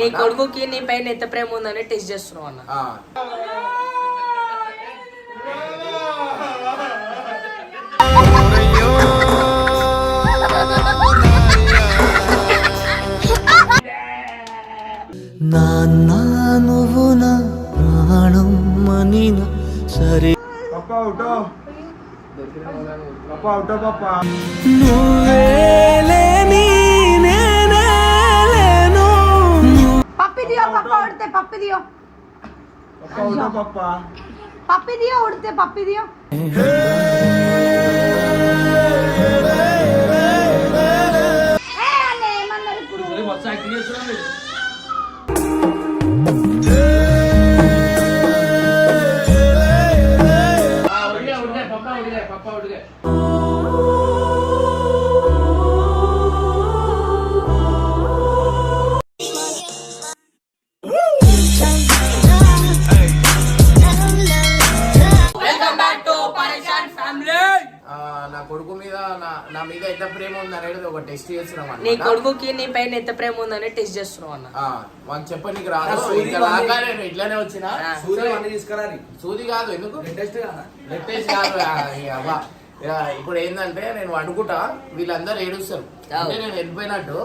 నీ కొడుకుకి నీ పైన ఎంత ప్రేమ ఉందని టెస్ట్ చేస్తున్నావు అన్న. ఆ. నాన్న నువ్వు నా ప్రాణం మనిన సరే. పప్పా ఉటో. పప్పా ఉటో పప్పా. నువ్వేలేని పప్పి దియో పప్ప ఉడితే పప్పి దియో పప్పా ఉటో పప్పా పప్పి దియో నా నా మీద ఎంత ప్రేమ ఉంది అనేది ఒక టెస్ట్ చేస్తున్నాం నీ. కొడుకుకి నీ పైన ఎంత ప్రేమ ఉందని టెస్ట్ చేస్తున్నావు అన్న. ఆ, వాళ్ళు చెప్పనీకి రాదు. నేను ఇట్లానే వచ్చిన. ఆ. సూది కాదు ఎందుకు? లేటెస్ట్ కాదు? అవ్వ. ఇక ఇప్పుడు ఏంటంటే నేను వండుకుంటా వీళ్ళందరూ ఏడుస్తారు. అంటే నేను వెళ్ళిపోయినట్టు?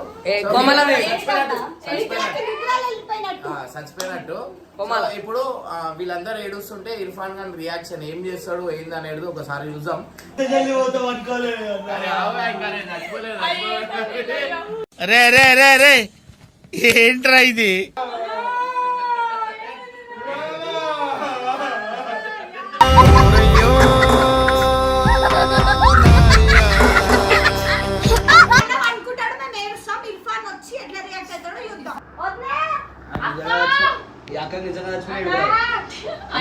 చచ్చిపోయినట్టు ఇప్పుడు వీళ్ళందరూ ఏడుస్తుంటే ఇర్ఫాన్ ఖాన్ రియాక్షన్ ఏం చేస్తాడు ఏంది అనేది ఒకసారి చూద్దాం. రే రే రే రే. ఏంట్రా ఇది?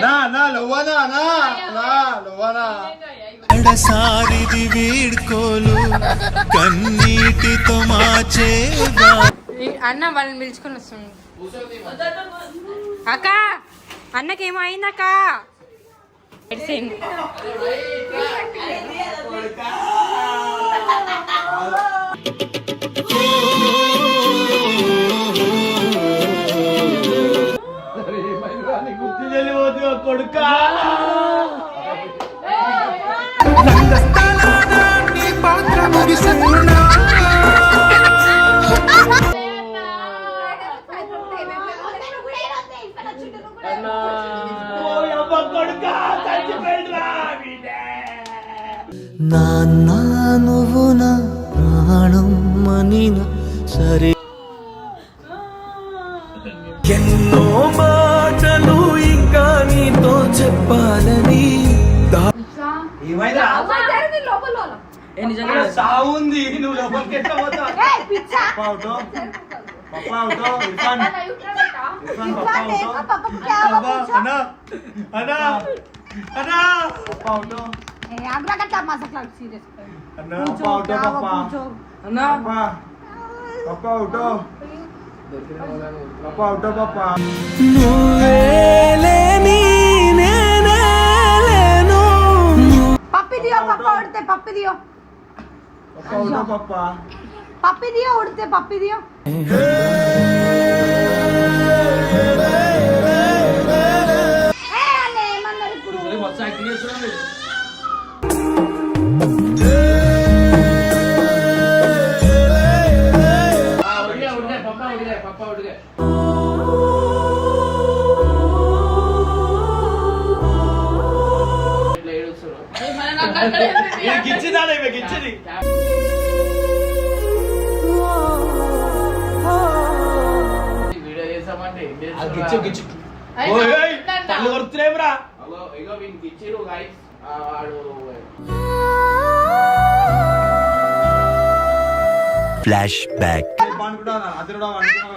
నా నా లవ్వనా నా నా లవ్వనా సారిది వీడ్కోలు కన్నీటితో మాచేదా అన్న వాళ్ళని పిలుచుకొని వస్తుంది. అక్క అన్నకేమో అయిందక్క ఎడిసేయండి. గుర్తు నాన్న నువ్వు నా ప్రాణం మనిన. సరే సాగుంది నువ్వు లోపలికి ఎట్లా పోతావు? పప్పా అవుతో పప్పా అవుతో ఇర్ఫాన్? ఇర్ఫాన్ పప్పా అవుతో పప్పా అన్నా అన్నా అన్నా. పప్పా అవుతో అన్నా పప్పా అవుతో పప్పా? అన్నా. పప్పి? దియో పప్పా పప్పి దియో. ਉਹਦਾ ਪਾਪਾ। ਪਾਪੀ ਦਿਓ ਉੜਤੇ ਪਾਪੀ ਦਿਓ। గిచ్చిదా ఇవి గిచ్చిది వీడియో చేసామంటే గిచ్చు? గిచ్చు పళ్ళు కొరుకుతున్నాయిరా అగో, ఇగో వీనికి వాడు ఫ్లాష్ బ్యాక్ అనుకుంటా కూడా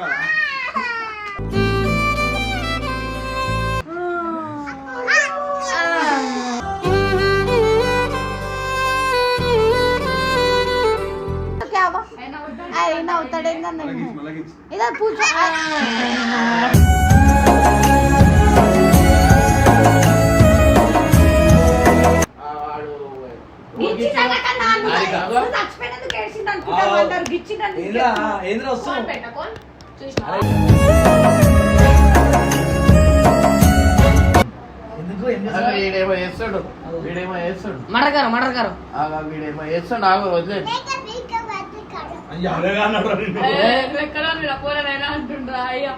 అయినా అవుతాడు వీడేమో చేస్తాడు మడగారు మడగారు వీడేమో ఆగు వదిలేదు అయ్యా అలాగే అన్నాడు. ఎక్కడ పోలేనైనా అంటుండ్రా అయ్యా.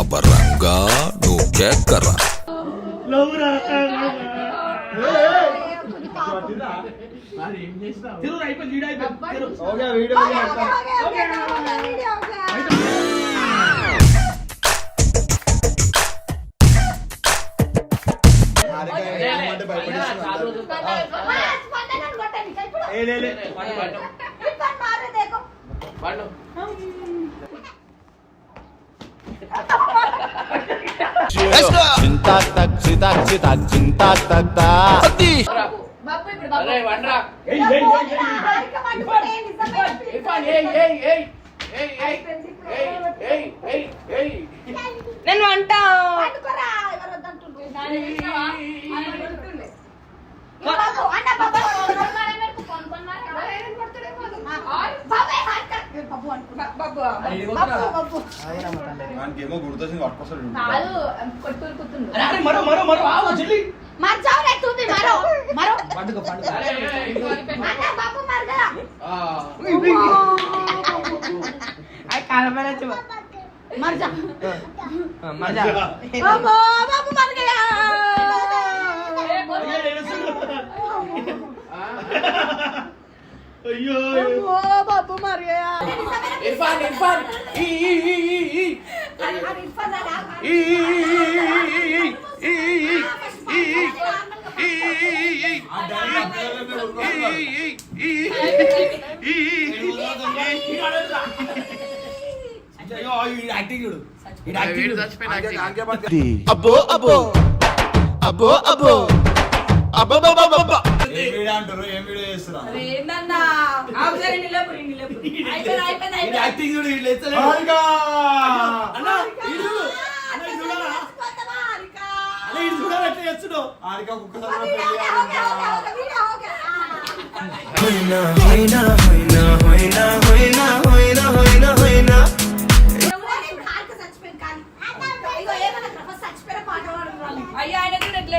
అబ్బర్రంగా నువ్వు కేక్కరా భయపడి చింతా తక్ చితా చితా చింతా తక్ నేను వంట. వానికేమో గుర్తొచ్చింది పట్టుకొస్తాడు అరే మరో మరో మరో ఆవు చెల్లి మర్ జావ్ రే తూ మరో మరో పండుగ పండుగ అన్న బాపు మర్గా ఐ కాలమరా చూ మర్ జా మర్ జా బాబు బాపు మర్ గయా ఏ బోల్ अयो ओ बाबू मार गया इरफान इरफान ई ई ई ई ई अरे చచ్చిపోయిన పాట పాడుతున్నాను. అయ్యా ఆయన కూడా ఎట్లా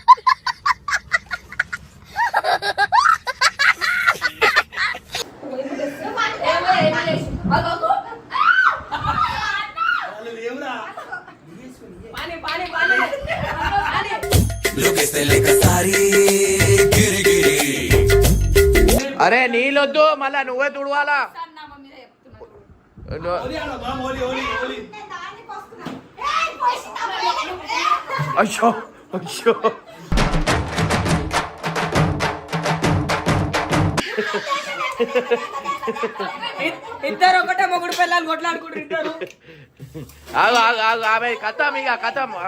లొకేస్తే లైక్ సారీ అరే నీళ్ళొద్దు మళ్ళా నువ్వే తుడవాలా? అయ్యో అయ్యో. ఇద్దరు ఒకటే మొగుడు పిల్లలు కొట్లాడుకుంటారు ఆగు ఆగు ఆగు ఆమె కథం ఇక కథం.